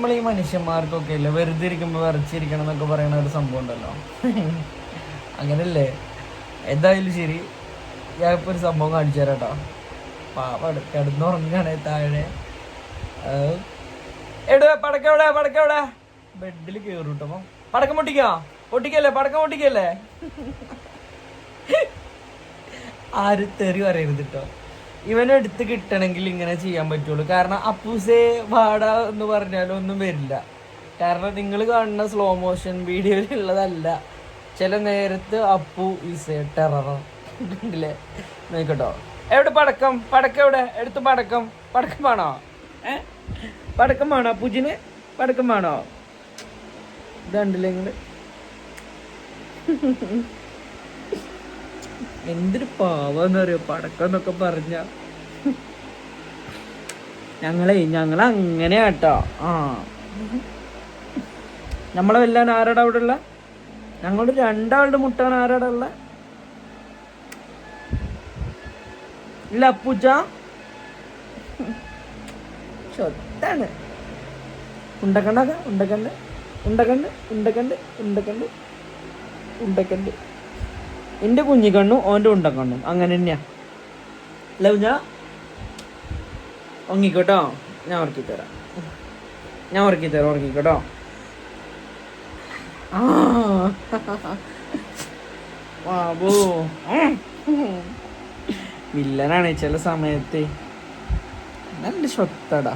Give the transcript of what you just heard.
നമ്മൾ ഈ മനുഷ്യന്മാർക്കൊക്കെ അല്ലേ? വെറുതെ ഇരിക്കുമ്പോൾ വിറച്ചിരിക്കണം എന്നൊക്കെ പറയുന്ന ഒരു സംഭവം ഉണ്ടല്ലോ. അങ്ങനല്ലേ? എന്തായാലും ശരി. ഞാൻ ഇപ്പോൾ ഒരു സംഭവം കാണിച്ചു തരാം കേട്ടോ. പാവ കിടന്നുറങ്ങാണ് താഴെ. എടേ പടക്കം എവിടെ? പടക്ക എവിടെ? ബെഡിൽ കയറും കേട്ടോ പടക്കം പൊട്ടിക്കോ? പൊട്ടിക്കല്ലേ? പടക്കം പൊട്ടിക്കല്ലേ? ആരും തെറി പറയരുത് കേട്ടോ. ഇവനെ എടുത്ത് കിട്ടണമെങ്കിൽ ഇങ്ങനെ ചെയ്യാൻ പറ്റുള്ളൂ. കാരണം അപ്പൂസേ വാട എന്ന് പറഞ്ഞാലും ഒന്നും വരില്ല. കാരണം നിങ്ങൾ കാണുന്ന സ്ലോ മോഷൻ വീഡിയോയിലുള്ളതല്ല ചില നേരത്ത് അപ്പു ഈസ് എ ടെറർ നോക്കട്ടോ എവിടെ പടക്കം? പടക്കം എവിടെ? എടുത്ത് പടക്കം. പടക്കം വേണോ? ഏ? പടക്കം വേണോ അപ്പൂജിന് പടക്കം വേണോ? ഇതുണ്ടല്ലേ നിങ്ങൾ? എന്തൊരു പാവന്ന് പറയോ പടക്കം എന്നൊക്കെ പറഞ്ഞ. ഞങ്ങളെ ഞങ്ങൾ അങ്ങനെ കേട്ടോ ആ. നമ്മളെ വല്ലാൻ ആരാടാ അവിടെ ഉള്ള ഞങ്ങളുടെ രണ്ടാളുടെ മുട്ടാണ് ആരാടാ ഉള്ള? ഇല്ല അപ്പൂച്ച ചൊത്താണ്. ഉണ്ടക്കണ്ടാക്ക? ഉണ്ടക്കണ്ട്. ഉണ്ടക്കണ്ട്. ഉണ്ടക്കണ്ട്. ഉണ്ടക്കണ്ട്. ഉണ്ടക്കണ്ട്. എന്റെ കുഞ്ഞിക്കണ്ണും ഓന്റെ ഉണ്ടക്കണ്ണും അങ്ങനെ തന്നെയാ. അല്ല കുഞ്ഞ ഉറങ്ങിക്കോട്ടോ? ഞാൻ ഉറക്കി തരാം ഞാൻ ഉറക്കി തരാം ഉറങ്ങിക്കോട്ടോ ബാബു. വില്ലനാണ് ചില സമയത്ത്. നല്ല സ്വത്തടാ